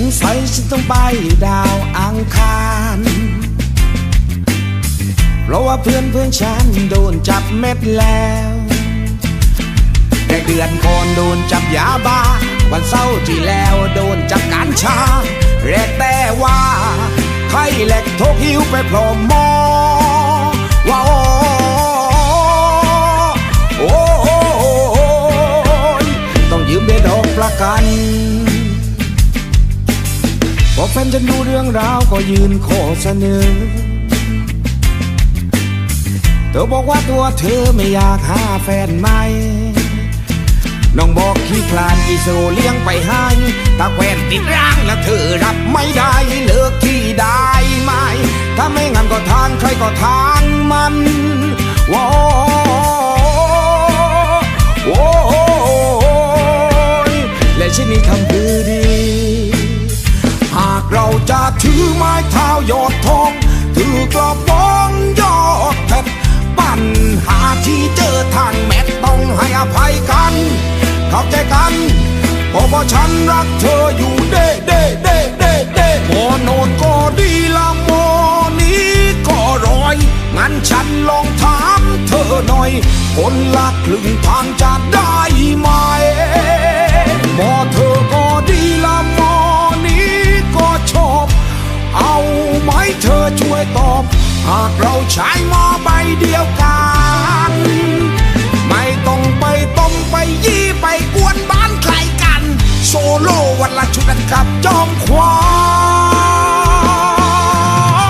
งสัยฉันต้องไปดาวอังคาร เพราะว่าเพื่อนเพื่อนฉันโดนจับเม็ดแล้วแต่เดือนก่อนโดนจับยาบ้า วันเศร้าร์ที่แล้วโดนจับการชาแรกแต่ว่า ไข้เหล็กทกหิวไปพร้อมมอ พอแฟนจะดูเรื่องราวก็ยืนขอเสนอ เธอบอกว่าตัวเธอไม่อยากหาแฟนใหม่ น้องบอกขี้คลานอีโซเลี้ยงไปให้ ถ้าแควนติดร่างแล้วเธอรับไม่ได้เลิกที่ได้ไหม ถ้าไม่งั้นก็ทางใครก็ทางมัน ยอดทองถือกระบองยอดเพชรปัญหาที่เจอทางแมทต้องให้อภัยกัน เข้าใจกันเพราะว่าฉันรักเธออยู่เด้เด้เด้เด้เด้โมโนนก็ดีละโมนี้ก็ร้อย งั้นฉันลองถามเธอหน่อย คนละครึ่งทางจะได้ ตอบหากเราใช้หมอใบเดียวกัน ไม่ต้องไปต้มไปยี่ไปกวนบ้านใครกัน โซโล่วันละชุดกับจอมควา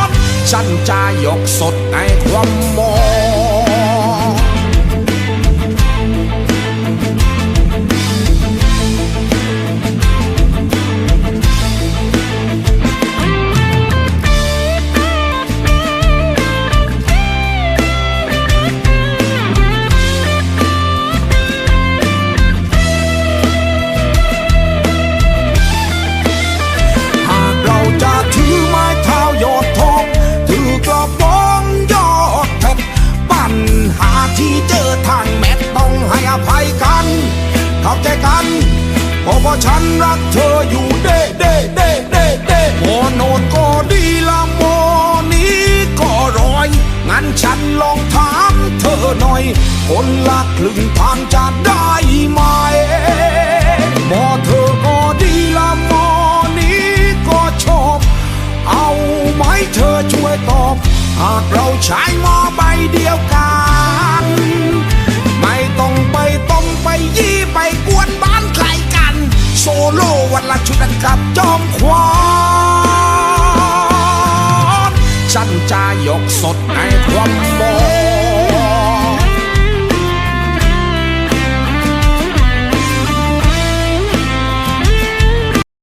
นฉันจะยกสดในความมอง รักเธออยู่เด้เด้เด้เด้เด้โมโนนก็ดีละโมนี้ก็ร้อย งั้นฉันลองถามเธอหน่อย คนละครึ่งทางจะได้ไหมหมอเธอก็ดีละหมอนี้ก็ชอบ เอาไหมเธอช่วยตอบ หากเราใช้หมอใบเดียวกัน ไม่ต้องไปต้มไปยี่ไปกวนบ้า วันละชุดกับจอมควานฉันจะยกสดใน